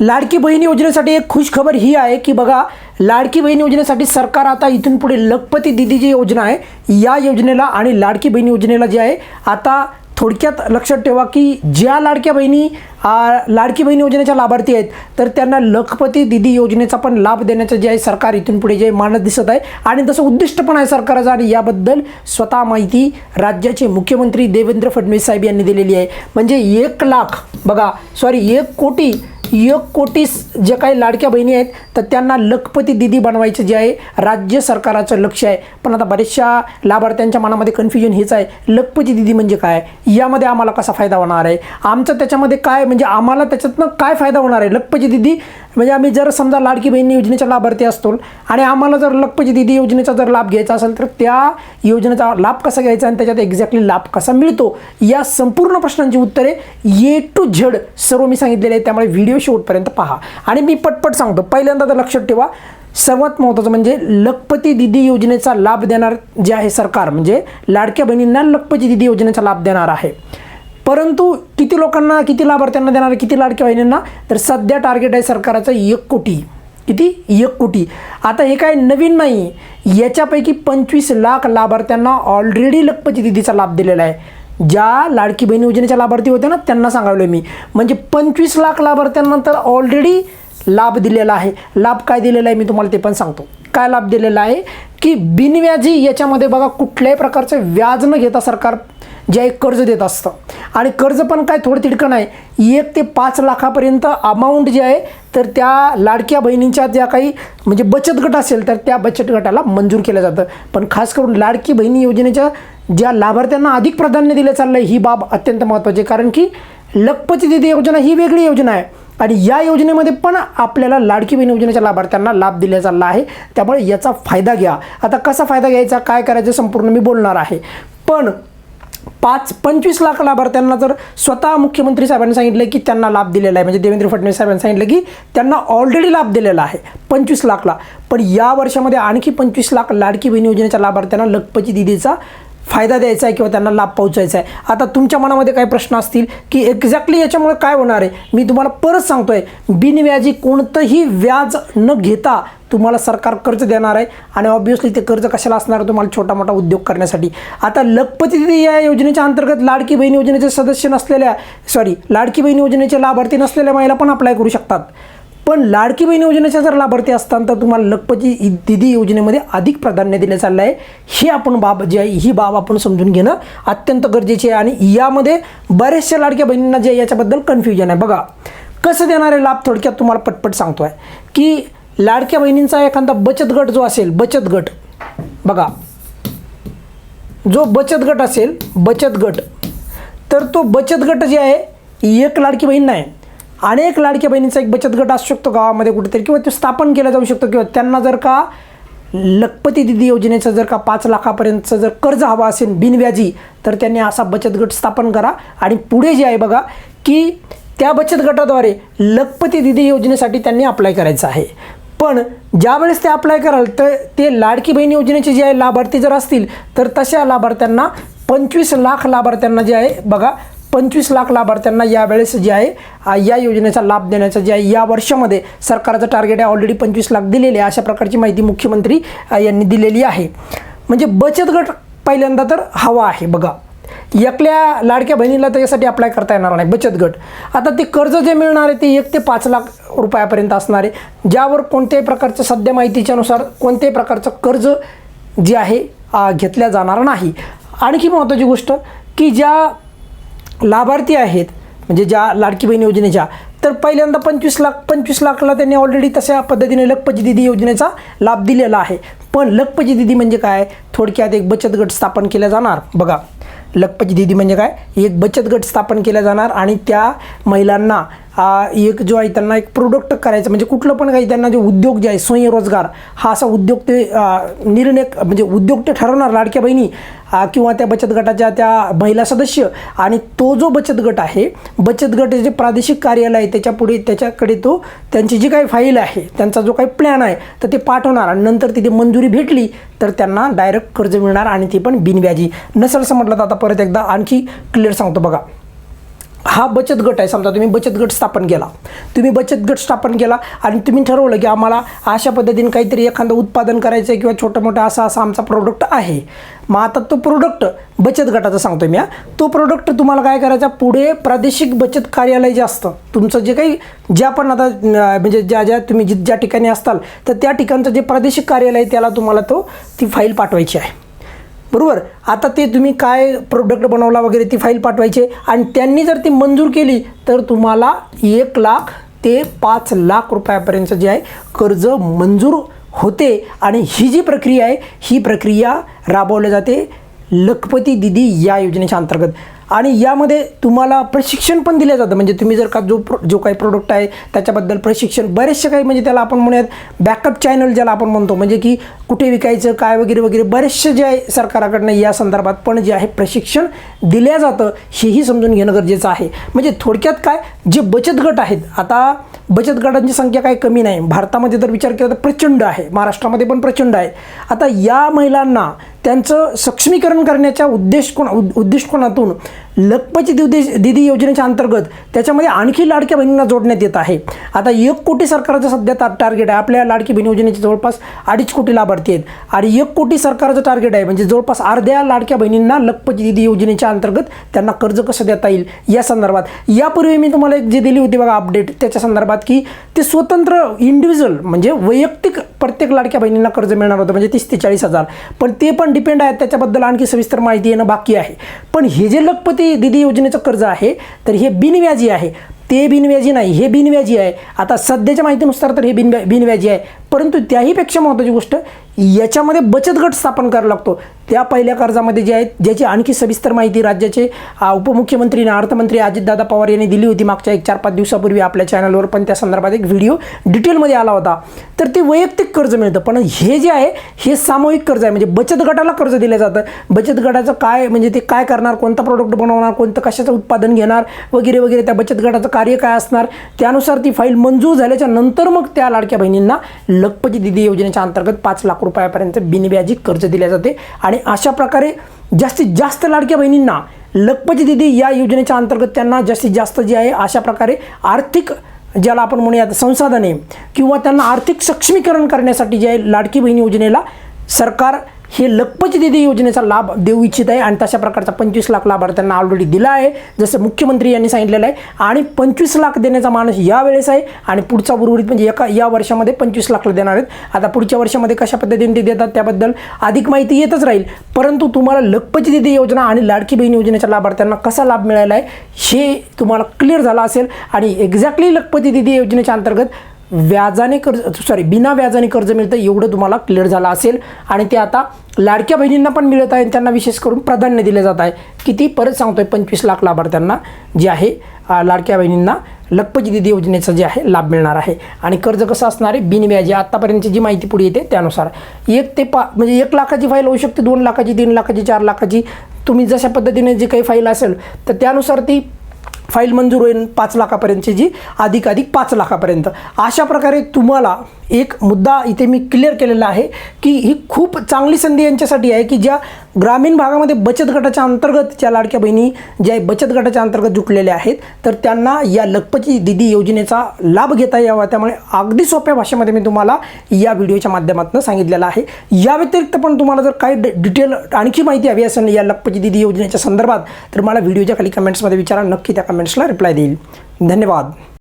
लाडकी बहीण योजनेसाठी एक खुश खबर ही आहे की बघा लाडकी बहीण योजनेसाठी सरकार आता इथून पुढे लखपती दिदी जी योजना आहे. या योजनेला आणि लाडकी बहीण योजनेला जे आहे आता थोडक्यात लक्षात ठेवा की ज्या लाडक्या बहिणी लाडकी बहीण योजनेच्या लाभार्थी आहेत तर त्यांना लखपती दिदी योजनेचा पण लाभ देण्याचं जे आहे सरकार इथून पुढे जे मानत दिसत आहे. आणि तसं उद्दिष्ट पण आहे सरकारचं आणि याबद्दल स्वतः माहिती राज्याचे मुख्यमंत्री देवेंद्र फडणवीस साहेब यांनी दिलेली आहे. म्हणजे एक लाख बघा सॉरी एक कोटी एक कोटीस जे काही लाडक्या बहिणी आहेत तर त्यांना लखपती दिदी बनवायचं जे आहे राज्य सरकाराचं लक्ष आहे. पण आता बऱ्याचशा लाभार्थ्यांच्या मनामध्ये कन्फ्युजन हेच आहे लखपती दिदी म्हणजे काय? यामध्ये आम्हाला कसा फायदा होणार आहे? आमचं त्याच्यामध्ये काय म्हणजे आम्हाला त्याच्यातनं काय फायदा होणार आहे? लखपती दिदी म्हणजे आम्ही जर समजा लाडकी बहिणी योजनेच्या लाभार्थी असतो आणि आम्हाला जर लखपती दिदी योजनेचा जर लाभ घ्यायचा असेल तर त्या योजनेचा लाभ कसा घ्यायचा आणि त्याच्यात एक्झॅक्टली लाभ कसा मिळतो? या संपूर्ण प्रश्नांची उत्तरे ए टू झेड सर्व मी सांगितलेले आहे त्यामुळे व्हिडिओ शेवटपर्यंत पहा. आणि मी पटपट सांगतो पहिल्यांदा तर लक्षात ठेवा सर्वात महत्त्वाचं म्हणजे लखपती दिदी योजनेचा लाभ देणार जे आहे सरकार म्हणजे लाडक्या बहिणींना लखपती दिदी योजनेचा लाभ देणार आहे. परंतु किती लोकांना किती लाभार्थ्यांना देणार आहे, किती लाडक्या बहिणींना? तर सध्या टार्गेट आहे सरकारचं एक कोटी. किती? एक कोटी. आता हे काय नवीन नाही. याच्यापैकी पंचवीस लाख लाभार्थ्यांना ऑलरेडी लखपती दिदीचा लाभ दिलेला आहे. ज्या लाडकी बहीण योजनेच्या लाभार्थी होत्या ना त्यांना सांगावलं मी. म्हणजे पंचवीस लाख लाभार्थ्यांना तर ऑलरेडी लाभ दिलेला आहे. लाभ काय दिलेला आहे मी तुम्हाला ते पण सांगतो. काय लाभ दिलेला आहे? की बिनव्याजी याच्यामध्ये बघा कुठल्याही प्रकारचं व्याज न घेता सरकार जे आहे कर्ज देत असतं. आणि कर्ज पण काय थोडं तिडकं नाही. एक ते पाच लाखापर्यंत अमाऊंट जे आहे तर त्या लाडक्या बहिणींच्या ज्या काही म्हणजे बचत गट असेल तर त्या बचत गटाला मंजूर केलं जातं. पण खास करून लाडकी बहिणी योजनेच्या ज्या लाभार्थ्यांना अधिक प्राधान्य दिलं चाललं आहे ही बाब अत्यंत महत्त्वाची आहे. कारण की लखपती दिदी योजना ही वेगळी योजना आहे. आणि या योजनेमध्ये पण आपल्याला लाडकी बहीण योजनेच्या लाभार्थ्यांना लाभ दिला चालला आहे. त्यामुळे याचा फायदा घ्या. आता कसा फायदा घ्यायचा काय करायचं संपूर्ण मी बोलणार आहे. पण पाच पंचवीस लाख लाभार्थ्यांना जर स्वतः मुख्यमंत्री साहेबांनी सांगितलं की त्यांना लाभ दिलेला आहे म्हणजे देवेंद्र फडणवीस साहेबांनी सांगितलं की त्यांना ऑलरेडी लाभ दिलेला आहे पंचवीस लाखला. पण या वर्षामध्ये आणखी पंचवीस लाख लाडकी बहीण योजनेच्या लाभार्थ्यांना लखपती दिदीचा फायदा द्यायचा आहे किंवा त्यांना लाभ पोहोचायचा आहे. आता तुमच्या मनामध्ये काही प्रश्न असतील की एक्झॅक्टली याच्यामुळे काय होणार आहे? मी तुम्हाला परत सांगतो आहे बिनव्याजी कोणतंही व्याज न घेता तुम्हाला सरकार कर्ज देणार आहे आणि ऑब्व्हियसली ते कर्ज कशाला असणार आहे तुम्हाला छोटा मोठा उद्योग करण्यासाठी. आता लखपती या योजनेच्या अंतर्गत लाडकी बहीण योजनेचे सदस्य नसलेल्या सॉरी लाडकी बहीण योजनेचे लाभार्थी नसलेल्या महिला पण अप्लाय करू शकतात. पण लाडकी बहीण योजनेच्या जर लाभार्थी असताना तर तुम्हाला लखपती दिदी योजनेमध्ये अधिक प्राधान्य देण्यात चाललं आहे हे आपण बाब जी आहे ही बाब आपण समजून घेणं अत्यंत गरजेचे आहे. आणि यामध्ये बऱ्याचशा लाडक्या बहिणींना जे आहे याच्याबद्दल कन्फ्युजन आहे. बघा कसं देणारे लाभ थोडक्यात तुम्हाला पटपट सांगतो आहे की लाडक्या बहिणींचा एखादा बचत गट जो असेल बचत गट बघा जो बचत गट असेल बचत गट तर तो बचत गट जे आहे एक लाडकी बहीण नाही. अनेक लाडक्या बहिणींचा एक बचत गट असू शकतो गावामध्ये कुठेतरी किंवा तो स्थापन केला जाऊ शकतो किंवा त्यांना जर का लखपती दिदी योजनेचं जर का पाच लाखापर्यंतचं जर कर्ज हवं असेल बिनव्याजी तर त्यांनी असा बचत गट स्थापन करा. आणि पुढे जे आहे बघा की त्या बचत गटाद्वारे लखपती दिदी योजनेसाठी त्यांनी अप्लाय करायचं आहे. पण ज्यावेळेस ते अप्लाय कराल तर ते लाडकी बहीण योजनेचे जे आहे लाभार्थी जर असतील तर तशा लाभार्थ्यांना पंचवीस लाख लाभार्थ्यांना जे आहे बघा पंचवीस लाख लाभार्थ्यांना यावेळेस जे आहे या योजनेचा लाभ देण्याचा जे आहे या वर्षामध्ये सरकारचं टार्गेट आहे ऑलरेडी पंचवीस लाख दिलेले आहे अशा प्रकारची माहिती मुख्यमंत्री यांनी दिलेली आहे. म्हणजे बचत गट पहिल्यांदा तर हवा आहे बघा. एकल्या लाडक्या बहिणीला त्याच्यासाठी अप्लाय करता येणार नाही बचत गट. आता ते कर्ज जे मिळणार आहे ते एक ते पाच लाख रुपयापर्यंत असणार आहे. ज्यावर कोणत्याही प्रकारचं सध्या माहितीच्यानुसार कोणत्याही प्रकारचं कर्ज जे आहे घेतल्या जाणार नाही. आणखी महत्त्वाची गोष्ट की ज्या लाभार्थी आहेत म्हणजे ज्या लाडकी बहीण योजनेच्या तर पहिल्यांदा पंचवीस लाख पंचवीस लाखला त्यांनी ऑलरेडी तशा पद्धतीने लखपती दिदी योजनेचा लाभ दिलेला आहे. पण लखपती दिदी म्हणजे काय? थोडक्यात एक बचत गट स्थापन केला जाणार. बघा लखपती दिदी म्हणजे काय? एक बचत गट स्थापन केला जाणार आणि त्या महिलांना एक जो आहे त्यांना एक प्रोडक्ट करायचं. म्हणजे कुठलं पण काही त्यांना जे उद्योग जे आहे स्वयंरोजगार हा असा उद्योग ते निर्णय म्हणजे उद्योग ते ठरवणार लाडक्या बहिणी किंवा त्या बचत गटाच्या त्या महिला सदस्य. आणि तो जो बचत गट आहे बचत गटाचे जे प्रादेशिक कार्यालय आहे त्याच्यापुढे त्याच्याकडे तो त्यांची जी काही फाईल आहे त्यांचा जो काही प्लॅन आहे तर ते पाठवणार. आणि नंतर तिथे मंजुरी भेटली तर त्यांना डायरेक्ट कर्ज मिळणार आणि ते पण बिनव्याजी. नसेल समजलं म्हटलं तर आता परत एकदा आणखी क्लिअर सांगतो बघा. हा बचत गट आहे. समजा तुम्ही बचत गट स्थापन केला. तुम्ही बचत गट स्थापन केला आणि तुम्ही ठरवलं की आम्हाला अशा पद्धतीने काहीतरी एखादं उत्पादन करायचं आहे किंवा छोटं मोठं असा असा आमचा प्रोडक्ट आहे. मग आता तो प्रोडक्ट बचत गटाचा सांगतो मी हा. तो प्रोडक्ट तुम्हाला काय करायचा? पुढे प्रादेशिक बचत कार्यालय जे असतं तुमचं जे काही ज्या पण आता म्हणजे ज्या ज्या तुम्ही जि ज्या ठिकाणी असताल तर त्या ठिकाणचं जे प्रादेशिक कार्यालय आहे, त्याला तुम्हाला तो ती फाईल पाठवायची आहे. बरोबर? आता ते तुम्ही काय प्रोडक्ट बनवला वगैरे ती फाईल पाठवायची आणि त्यांनी जर ती मंजूर केली तर तुम्हाला एक लाख ते पाच लाख रुपयापर्यंत जे आहे कर्ज मंजूर होते. आणि ही जी प्रक्रिया आहे ही प्रक्रिया राबवली जाते लखपती दिदी या योजनेच्या अंतर्गत. आणि यामध्ये तुम्हाला प्रशिक्षण पण दिलं जातं. म्हणजे तुम्ही जर का जो प्रो जो काही प्रोडक्ट आहे त्याच्याबद्दल प्रशिक्षण बरेचसे काही म्हणजे त्याला आपण म्हणूयात बॅकअप चॅनल ज्याला आपण म्हणतो. म्हणजे की कुठे विकायचं काय वगैरे वगैरे बरेचसे जे आहे सरकाराकडनं या संदर्भात पण जे आहे प्रशिक्षण दिलं जातं हेही समजून घेणं गरजेचं आहे. म्हणजे थोडक्यात काय जे बचत गट आहेत आता बचत गटांची संख्या काही कमी नाही. भारतामध्ये जर विचार केला तर प्रचंड आहे. महाराष्ट्रामध्ये पण प्रचंड आहे. आता या महिलांना त्यांचं सक्षमीकरण करण्याच्या उद्देश कोण उद- उद्दिष्टकोनातून लखपती दिदी दिदी योजनेच्या अंतर्गत त्याच्यामध्ये आणखी लाडक्या बहिणींना जोडण्यात येत आहे. आता एक कोटी सरकारचं सध्या ता टार्गेट आहे. आपल्या लाडकी बहीण योजनेचे जवळपास अडीच कोटी लाभार्थी आहेत. आणि एक कोटी सरकारचं टार्गेट आहे म्हणजे जवळपास अर्ध्या लाडक्या बहिणींना लखपती दिदी योजनेच्या अंतर्गत त्यांना कर्ज कसं देता येईल या संदर्भात. यापूर्वी मी तुम्हाला एक जी दिली होती बघा अपडेट त्याच्या संदर्भात की ते स्वतंत्र इंडिव्हिज्युअल म्हणजे वैयक्तिक प्रत्येक लाडक्या बहिणींना कर्ज मिळणार होतं म्हणजे तीस ते चाळीस हजार. पण ते पण डिपेंड आहे त्याच्याबद्दल आणखी सविस्तर माहिती येणं बाकी आहे. पण हे जे लखपती दिदी योजनेचं कर्ज आहे? तर हे बिनव्याजी आहे. ते बिनव्याजी नाही हे बिनव्याजी आहे. आता सध्याच्या माहितीनुसार तर हे बिन बिनव्याजी आहे. परंतु त्याहीपेक्षा महत्त्वाची गोष्ट याच्यामध्ये बचत गट स्थापन करावा लागतो. त्या पहिल्या कर्जामध्ये जे आहेत ज्याची आणखी सविस्तर माहिती राज्याचे उपमुख्यमंत्री आणि अर्थमंत्री अजितदादा पवार यांनी दिली होती मागच्या एक चार पाच दिवसापूर्वी आपल्या चॅनलवर पण त्या संदर्भात एक व्हिडिओ डिटेलमध्ये आला होता. तर ते वैयक्तिक कर्ज मिळतं. पण हे जे आहे हे सामूहिक कर्ज आहे. म्हणजे बचत गटाला कर्ज दिलं जातं. बचत गटाचं काय म्हणजे ते काय करणार कोणता प्रोडक्ट बनवणार कोणतं कशाचं उत्पादन घेणार वगैरे वगैरे त्या बचत गटाचं कार्य काय असणार त्यानुसार ती फाईल मंजूर झाल्याच्यानंतर मग त्या लाडक्या बहिणींना लखपती दिदी योजनेच्या अंतर्गत पाच लाख रुपये रुपयापर्यंत बिनव्याजी कर्ज दिले जाते. आणि अशा प्रकारे जास्तीत जास्त लाडक्या बहिणींना लखपती दिदी या योजनेच्या अंतर्गत त्यांना जास्तीत जास्त जे आहे अशा प्रकारे आर्थिक ज्याला आपण म्हणूयात संसाधने किंवा त्यांना आर्थिक सक्षमीकरण करण्यासाठी जे आहे लाडकी बहीण योजनेला सरकार हे लखपत दीदी योजनेचा लाभ देऊ इच्छित आहे आणि तशा प्रकारचा पंचवीस लाख लाभार्थ्यांना ऑलरेडी दिला आहे. जसं मुख्यमंत्री यांनी सांगितलेलं आहे. आणि पंचवीस लाख देण्याचा मानस यावेळेस आहे. आणि पुढचा उर्वरित म्हणजे एका या वर्षामध्ये पंचवीस लाखला देणार आहेत. आता पुढच्या वर्षामध्ये कशा पद्धतीने ते देतात त्याबद्दल अधिक माहिती येतच राहील. परंतु तुम्हाला लखपत दीदी योजना आणि लाडकी बहीण योजनेच्या लाभार्थ्यांना कसा लाभ मिळाला आहे हे तुम्हाला क्लिअर झाला असेल. आणि एक्झॅक्टली लखपती दिदी योजनेच्या अंतर्गत व्याजाने कर्ज सॉरी बिना व्याजाने कर्ज मिळतं एवढं तुम्हाला क्लिअर झालं असेल. आणि ते आता लाडक्या बहिणींना पण मिळत आहे आणि त्यांना विशेष करून प्राधान्य दिले जात आहे. किती परत सांगतोय पंचवीस लाख लाभार्थ्यांना जे आहे लाडक्या बहिणींना लखपती दिदी योजनेचा जे आहे लाभ मिळणार आहे. आणि कर्ज कसं असणार आहे? बिनव्याजी आत्तापर्यंतची जी माहिती पुढे येते त्यानुसार. एक ते पा म्हणजे एक लाखाची फाईल होऊ शकते दोन लाखाची तीन लाखाची चार लाखाची. तुम्ही जशा पद्धतीने जी काही फाईल असेल तर त्यानुसार ती फाईल मंजूर होईल पाच लाखापर्यंतची जी अधिकाधिक पाच लाखापर्यंत. अशा प्रकारे तुम्हाला एक मुद्दा इथे मी क्लिअर केलेला आहे की ही खूप चांगली संधी यांच्यासाठी आहे की ज्या ग्रामीण भागामध्ये बचत गटाच्या अंतर्गत ज्या लाडक्या बहिणी ज्या बचत गटाच्या अंतर्गत जुटलेल्या आहेत तर त्यांना या लखपती दिदी योजनेचा लाभ घेता यावा. त्यामुळे अगदी सोप्या भाषेमध्ये मी तुम्हाला या व्हिडिओच्या माध्यमातून सांगितलेलं आहे. या व्यतिरिक्त पण तुम्हाला जर काही डि- डिटेल आणखी माहिती हवी असेल या लखपती दिदी योजनेच्या संदर्भात तर मला व्हिडिओच्या खाली कमेंट्समध्ये विचारा. नक्की त्या कमेंट्सला रिप्लाय देईल. धन्यवाद.